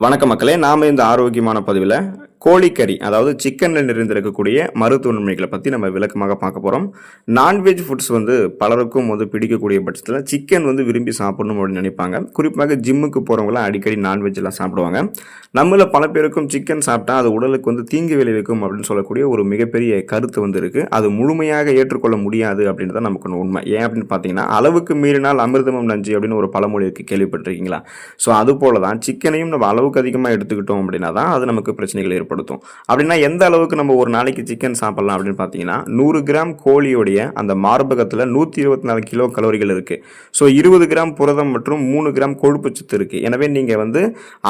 வணக்க மக்களே நாம இந்த ஆரோக்கியமான பதிவில் கோழிக்கறி அதாவது சிக்கனில் நிறைந்திருக்கக்கூடிய மருத்துவ நன்மைகளை பற்றி நம்ம விளக்கமாக பார்க்க போகிறோம் நான்வெஜ் ஃபுட்ஸ் வந்து பலருக்கும் வந்து பிடிக்கக்கூடிய பட்சத்தில் சிக்கன் வந்து விரும்பி சாப்பிடணும் அப்படின்னு நினைப்பாங்க. குறிப்பாக ஜிம்முக்கு போகிறவங்களாம் அடிக்கடி நான்வெஜ்லாம் சாப்பிடுவாங்க. நம்மள பல பேருக்கும் சிக்கன் சாப்பிட்டா அது உடலுக்கு வந்து தீங்கு விளைவிக்கும் அப்படின்னு சொல்லக்கூடிய ஒரு மிகப்பெரிய கருத்து வந்து இருக்குது அது முழுமையாக ஏற்றுக்கொள்ள முடியாது அப்படின்றத நமக்கு உண்மை. ஏன் அப்படின்னு பார்த்தீங்கன்னா அளவுக்கு மீறினால் அமிர்தமும் நஞ்சு அப்படின்னு ஒரு பழமொழி இருக்கு. கேள்விப்பட்டிருக்கீங்களா? ஸோ அது போல தான் சிக்கனையும் நம்ம அளவுக்கு அதிகமாக எடுத்துக்கிட்டோம் அப்படின்னா தான் அது நமக்கு பிரச்சனைகள் ஏற்படுத்தும் அப்படின்னா எந்த அளவுக்கு நம்ம ஒரு நாளைக்கு சிக்கன் சாப்பிட்லாம் அப்படின்னு பார்த்தீங்கன்னா நூறு கிராம் கோழியோடைய அந்த மார்பகத்தில் நூற்றி இருபத்தி நாலு கிலோ கலோரிகள் இருக்குது ஸோ இருபது கிராம் புரதம் மற்றும் மூணு கிராம் கொழுப்பு சத்து இருக்குது எனவே நீங்கள் வந்து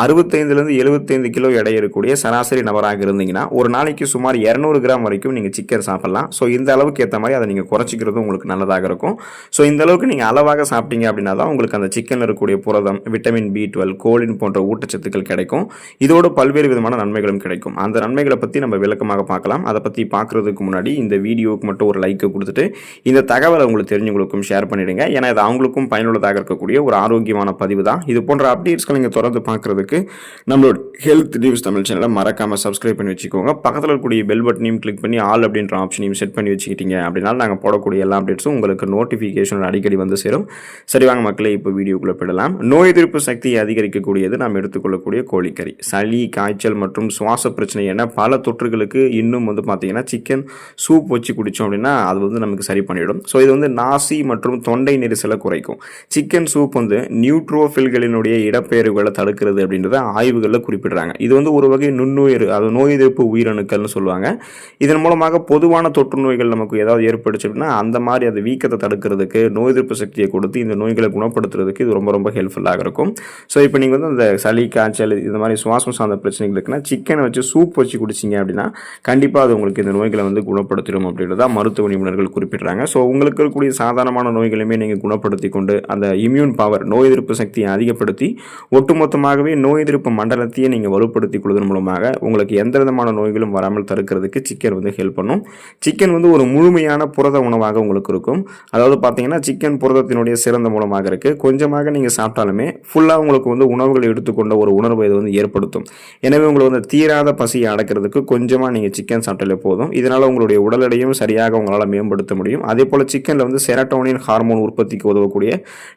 அறுபத்தைந்துலேருந்து எழுபத்தைந்து கிலோ எடை இருக்கக்கூடிய சராசரி நபராக இருந்தீங்கன்னா ஒரு நாளைக்கு சுமார் இரநூறு கிராம் வரைக்கும் நீங்கள் சிக்கன் சாப்பிட்லாம். ஸோ இந்த அளவுக்கு ஏற்ற மாதிரி அதை நீங்கள் குறைச்சிக்கிறது உங்களுக்கு நல்லதாக இருக்கும். ஸோ இந்த அளவுக்கு நீங்கள் அளவாக சாப்பிட்டீங்க அப்படின்னா தான் உங்களுக்கு அந்த சிக்கன் இருக்கக்கூடிய புரதம் விட்டமின் பி டுவெல் கோலின் போன்ற ஊட்டச்சத்துக்கள் கிடைக்கும். இதோடு பல்வேறு விதமான நன்மைகளும் கிடைக்கும். அந்த நன்மைகளை பற்றி நம்ம விளக்கமாக பார்க்கலாம். அதை பற்றி பார்க்குறதுக்கு முன்னாடி இந்த வீடியோவுக்கு மட்டும் ஒரு லைக்கை கொடுத்துட்டு இந்த தகவலை உங்களுக்கு தெரிஞ்சவங்களுக்கும் ஷேர் பண்ணிவிடுங்க ஏன்னா இது அவங்களுக்கும் பயனுள்ளதாக இருக்கக்கூடிய ஒரு ஆரோக்கியமான பதிவு தான். இது போன்ற அப்டேட்ஸ்களை நீங்கள் தொடர்ந்து பார்க்குறதுக்கு நம்மளோட ஹெல்த் நியூஸ் தமிழ் சேனலை மறக்காமல் சப்ஸ்கிரைப் பண்ணி வச்சுக்கோங்க. பக்கத்தில் இருக்கக்கூடிய பெல் பட்டனையும் கிளிக் பண்ணி ஆல் அப்படின்ற ஆப்ஷனையும் செட் பண்ணி வச்சுக்கிட்டீங்க அப்படின்னா நாங்கள் போடக்கூடிய எல்லா அப்டேட்ஸும் உங்களுக்கு நோட்டிஃபிகேஷன் அடிக்கடி வந்து சேரும். சரி வாங்க மக்களே இப்போ வீடியோக்குள்ளே போயிடலாம். நோய் எதிர்ப்பு சக்தியை அதிகரிக்கக்கூடியது நாம் எடுத்துக்கொள்ளக்கூடிய கோழிக்கறி. சளி காய்ச்சல் மற்றும் சுவாச பிரச்சனை. ஏன்னா பல தொற்றுகளுக்கு இன்னும் வந்து பார்த்தீங்கன்னா சிக்கன் சூப் வச்சு குடித்தோம் அப்படின்னா அது வந்து நமக்கு சரி பண்ணிவிடும் ஸோ இது வந்து நாசி மற்றும் தொண்டை நெரிசலை குறைக்கும். சிக்கன் சூப் வந்து நியூட்ரோஃபில்களினுடைய இடப்பெயர்வுகளை தடுக்கிறது அப்படின்றத ஆய்வுகளில் குறிப்பிடுறாங்க. இது வந்து ஒரு வகை நுண்ணுயிர் அது நோய் எதிர்ப்பு உயிரணுக்கள்னு சொல்லுவாங்க. இதன் மூலமாக பொதுவான தொற்று நோய்கள் நமக்கு ஏதாவது ஏற்பட்டுச்சு அப்படின்னா அந்த மாதிரி அது வீக்கத்தை தடுக்கிறதுக்கு நோய் எதிர்ப்பு சக்தியை கொடுத்து இந்த நோய்களை குணப்படுத்துறதுக்கு இது ரொம்ப ரொம்ப ஹெல்ப்ஃபுல்லாக இருக்கும். ஸோ இப்போ நீங்கள் வந்து அந்த சளி காய்ச்சல் இந்த மாதிரி சுவாசம் சார்ந்த பிரச்சனைகளுக்குன்னா சிக்கனை வச்சு சூப் வச்சு குடிச்சிங்க அப்படின்னா கண்டிப்பாக அது உங்களுக்கு இந்த நோய்களை வந்து குணப்படுத்திடும் அப்படின்றத மருத்துவ நிபுணர்கள் குறிப்பிடுறாங்க. ஸோ உங்களுக்கு இருக்கக்கூடிய சாதாரணமான நோய்களையுமே நீங்கள் குணப்படுத்தி கொண்டு அந்த இம்யூன் பவர் நோய் எதிர்ப்பு சக்தியை அதிகப்படுத்தி ஒட்டுமொத்தமாகவே நோய் எதிர்ப்பு மண்டலத்தையே நீங்கள் வலுப்படுத்தி கொள்வதன் மூலமாக உங்களுக்கு எந்த விதமான நோய்களும் வராமல் தடுக்கிறதுக்கு சிக்கன் வந்து ஹெல்ப் பண்ணும். சிக்கன் வந்து ஒரு முழுமையான புரத உணவாக உங்களுக்கு இருக்கும். அதாவது பார்த்தீங்கன்னா சிக்கன் புரதத்தினுடைய சிறந்த மூலமாக இருக்குது கொஞ்சமாக நீங்கள் சாப்பிட்டாலுமே ஃபுல்லாக உங்களுக்கு வந்து உணவுகளை எடுத்துக்கொண்ட ஒரு உணர்வை இது வந்து ஏற்படுத்தும். எனவே உங்களுக்கு வந்து தீராத பசியை அடக்கிறதுக்கு கொஞ்சமாக நீங்கள் சிக்கன் சாப்பிட்டாலே போதும். இதனால் உங்களுடைய உடல் எடையும் சரியாக உங்களால் மேம்படுத்த முடியும். அதே போல் சிக்கனில் வந்து செரட்டோனின் ஹார்மோன் உற்பத்திக்கு உதவக்கூடிய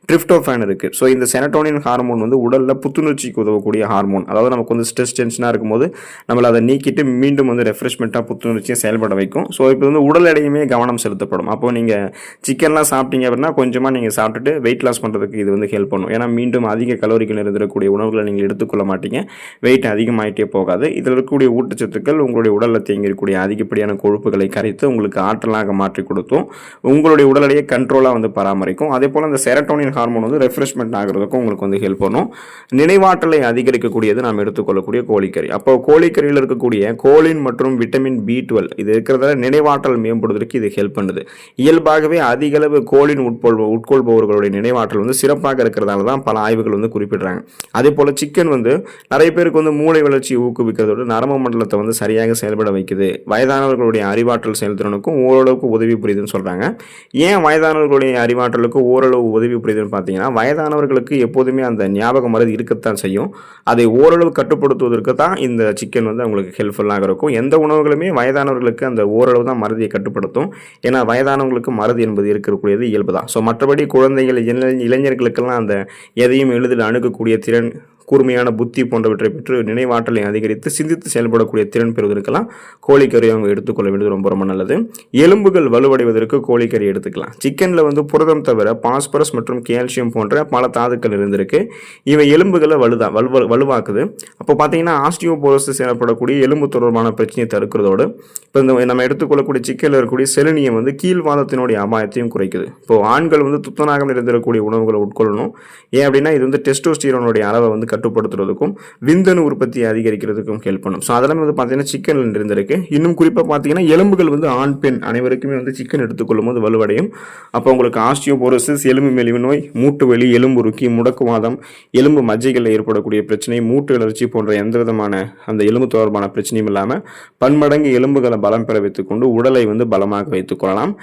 ட்ரிப்டோஃபேன் இருக்குது ஸோ இந்த செரட்டோனின் ஹார்மோன் வந்து உடலில் புத்துணர்ச்சிக்கு உதவக்கூடிய ஹார்மோன் அதாவது நமக்கு வந்து ஸ்ட்ரெஸ் டென்ஷனாக இருக்கும்போது நம்மளை அதை நீக்கிட்டு மீண்டும் வந்து ரெஃப்ரெஷ்மெண்ட்டாக புத்துணர்ச்சியை செயல்பட வைக்கும். ஸோ இப்போ வந்து உடல் எடையுமே கவனம் செலுத்தப்படும். அப்போ நீங்கள் சிக்கன்லாம் சாப்பிட்டீங்க அப்படின்னா கொஞ்சமாக நீங்கள் சாப்பிட்டுட்டு வெயிட் லாஸ் பண்ணுறதுக்கு இது வந்து ஹெல்ப் பண்ணும். ஏன்னா மீண்டும் அதிக கலோரிகள் இருந்திருக்கக்கூடிய உணவுகளை நீங்கள் எடுத்துக்கொள்ள மாட்டீங்க. வெயிட் அதிகமாகிட்டே போகாது. இதில் இருக்கக்கூடிய ஊட்டச்சத்துக்கள் உங்களுடைய உடலில் தேங்கியிருக்கக்கூடிய அதிகப்படியான கொழுப்புகளை கரைத்து உங்களுக்கு ஆற்றலாக மாற்றி கொடுத்தும் உங்களுடைய உடல் கண்ட்ரோலாக வந்து பராமரிக்கும். அதே போல் அந்த செரட்டோனின் ஹார்மோன் வந்து ரெஃப்ரெஷ்மெண்ட் ஆகிறதுக்கும் உங்களுக்கு வந்து ஹெல்ப் பண்ணும். நினைவாற்றலை அதிகரிக்கக்கூடியது நாம் எடுத்துக்கொள்ளக்கூடிய கோழிக்கறி. அப்போ கோழிக்கறியில் இருக்கக்கூடிய கோலின் மற்றும் விட்டமின் பி டுவெல் இது இருக்கிறதால நினைவாற்றல் மேம்படுவதற்கு இது ஹெல்ப் பண்ணுது. இயல்பாகவே அதிக அளவு கோலின் உட்கொள் உட்கொள்பவர்களுடைய நினைவாற்றல் வந்து சிறப்பாக இருக்கிறதால தான் பல ஆய்வுகள் வந்து குறிப்பிடுறாங்க. அதே போல் சிக்கன் வந்து நிறைய பேருக்கு வந்து மூளை வளர்ச்சியை ஊக்குவிக்கிறதோடு நரம்பு மண்டலத்தை வந்து சரியாக செயல்பட வைக்குது. வயதானவர்களுடைய அறிவாற்றல் செயல்திறனுக்கும் ஓரளவுக்கு உதவி புரியுதுன்னு சொல்கிறாங்க ஏன் வயதானவர்களுடைய அறிவாற்றலுக்கு ஓரளவு உதவி புரியுதுன்னு பார்த்தீங்கன்னா வயதானவர்களுக்கு எப்போதுமே அந்த ஞாபக மருதி இருக்கத்தான் செய்யும். அதை ஓரளவு கட்டுப்படுத்துவதற்கு தான் இந்த சிக்கன் வந்து அவங்களுக்கு ஹெல்ப்ஃபுல்லாக இருக்கும். எந்த உணவுகளுமே வயதானவர்களுக்கு அந்த ஓரளவு தான் மருதியை கட்டுப்படுத்தும். ஏன்னா வயதானவங்களுக்கு மருது என்பது இருக்கக்கூடியது இயல்பு தான் ஸோ மற்றபடி குழந்தைகள் இளைஞர்களுக்கெல்லாம் அந்த எதையும் எளிதில் அணுகக்கூடிய திறன் கூர்மையான புத்தி போன்றவற்றை பெற்று நினைவாற்றலை அதிகரித்து சிந்தித்து செயல்படக்கூடிய திறன் பெறுவதற்கெல்லாம் கோழிக்கறி அவங்க எடுத்துக்கொள்ள வேண்டியது ரொம்ப ரொம்ப நல்லது. எலும்புகள் வலுவடைவதற்கு கோழிக்கறி எடுத்துக்கலாம். சிக்கனில் வந்து புரதம் தவிர பாஸ்பரஸ் மற்றும் கால்சியம் போன்ற பல தாதுக்கள் இருந்திருக்கு. இவை எலும்புகளை வலுதா வலுவ வலுவாக்குது. அப்போ பார்த்தீங்கன்னா ஆஸ்டியோபோரோசிஸ் எனப்படக்கூடிய எலும்பு தொடர்பான பிரச்சனையை தடுக்கிறதோடு இப்போ இந்த நம்ம எடுத்துக்கொள்ளக்கூடிய சிக்கனில் இருக்கக்கூடிய செலினியம் வந்து கீழ்வாதத்தினுடைய அபாயத்தையும் குறைக்குது. இப்போ ஆண்கள் வந்து துத்தநாகம் இருந்திருக்கக்கூடிய உணவுகளை உட்கொள்ளணும். ஏன் அப்படின்னா இது வந்து டெஸ்டோஸ்டீரோனுடைய அளவை வந்து கட்டுப்படுத்துறதுக்கும் விந்தணு உற்பத்தியை அதிகரிக்கிறதுக்கும் ஹெல்ப் பண்ணும். ஸோ அதெல்லாம் வந்து பார்த்தீங்கன்னா சிக்கனில் இருந்திருக்கு. இன்னும் குறிப்பாக பார்த்தீங்கன்னா எலும்புகள் வந்து ஆண் பெண் அனைவருக்குமே வந்து சிக்கன் எடுத்துக்கொள்ளும் போது வலுவடையும். அப்போ உங்களுக்கு ஆஸ்டியோபோரோசிஸ் எலும்பு மெலிவு நோய் மூட்டு வலி எலும்புருக்கி முடக்குவாதம் எலும்பு மஜ்ஜைகளில் ஏற்படக்கூடிய பிரச்சனை மூட்டு வளர்ச்சி போன்ற எந்த விதமான அந்த எலும்பு தொடர்பான பிரச்சனையும் இல்லாமல் பன்மடங்கு எலும்புகளை பலம் பெற வைத்துக்கொண்டு உடலை வந்து பலமாக வைத்துக் கொள்ளலாம்.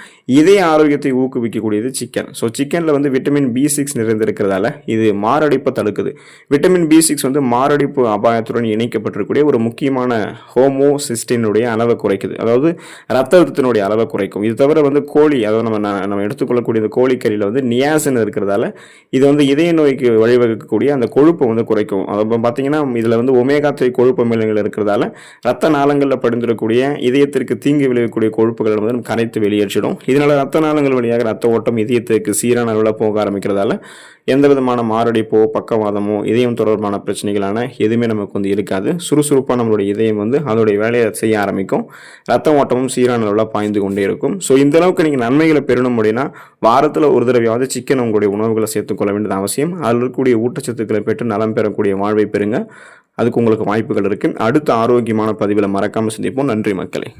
ஆரோக்கியத்தை ஊக்குவிக்கக்கூடியது சிக்கன் ஸோ சிக்கனில் வந்து விட்டமின் பி சிக்ஸ் நிறைந்திருக்கிறதால இது மாரடைப்பை தடுக்குது. விட்டமின் வைட்டமின் பி சிக்ஸ் வந்து மாரடைப்பு அபாயத்துடன் இணைக்கப்பட்டிருக்கக்கூடிய ஒரு முக்கியமான ஹோமோசிஸ்டினுடைய அளவை குறைக்குது. அதாவது ரத்த அழுத்தத்தினுடைய அளவை குறைக்கும். இது தவிர வந்து கோழி அதாவது நம்ம நம்ம எடுத்துக்கொள்ளக்கூடிய இந்த கோழிக்கறியில் வந்து நியாசின் இருக்கிறதால இது வந்து இதய நோய்க்கு வழிவகுக்கக்கூடிய அந்த கொழுப்பை வந்து குறைக்கும். அப்போ பார்த்தீங்கன்னா இதில் வந்து ஒமேகா த்ரீ கொழுப்பு அமிலங்கள் இருக்கிறதால ரத்த நாளங்களில் படிந்திருக்கக்கூடிய இதயத்திற்கு தீங்கு விளைவிக்கக்கூடிய கொழுப்புகளை வந்து நம்ம கரைத்து வெளியேற்றிடும். இதனால் ரத்த நாளங்கள் வழியாக ரத்த ஓட்டம் இதயத்திற்கு சீரான அளவில் போக ஆரம்பிக்கிறதால எந்த விதமான மாரடைப்போ பக்கவாதமோ இதயம் தொடர்பான பிரச்சனைகளான எதுவுமே நமக்கு வந்து இருக்காது. சுறுசுறுப்பாக நம்மளுடைய இதயம் வந்து அதோடைய வேலையை செய்ய ஆரம்பிக்கும். ரத்த ஓட்டமும் சீரான அளவில் பாய்ந்து கொண்டே இருக்கும். ஸோ இந்த அளவுக்கு நீங்கள் நன்மைகளை பெறணும் அப்படின்னா வாரத்தில் ஒரு தடவையாவது சிக்கன் உங்களுடைய உணவுகளை சேர்த்துக்கொள்ள வேண்டியது அவசியம். அதில் இருக்கக்கூடிய ஊட்டச்சத்துக்களை பெற்று நலம் பெறக்கூடிய வாழ்வை பெறுங்க. அதுக்கு உங்களுக்கு வாய்ப்புகள் இருக்குது அடுத்த ஆரோக்கியமான பதிவில் மறக்காமல் சந்திப்போம். நன்றி மக்களே.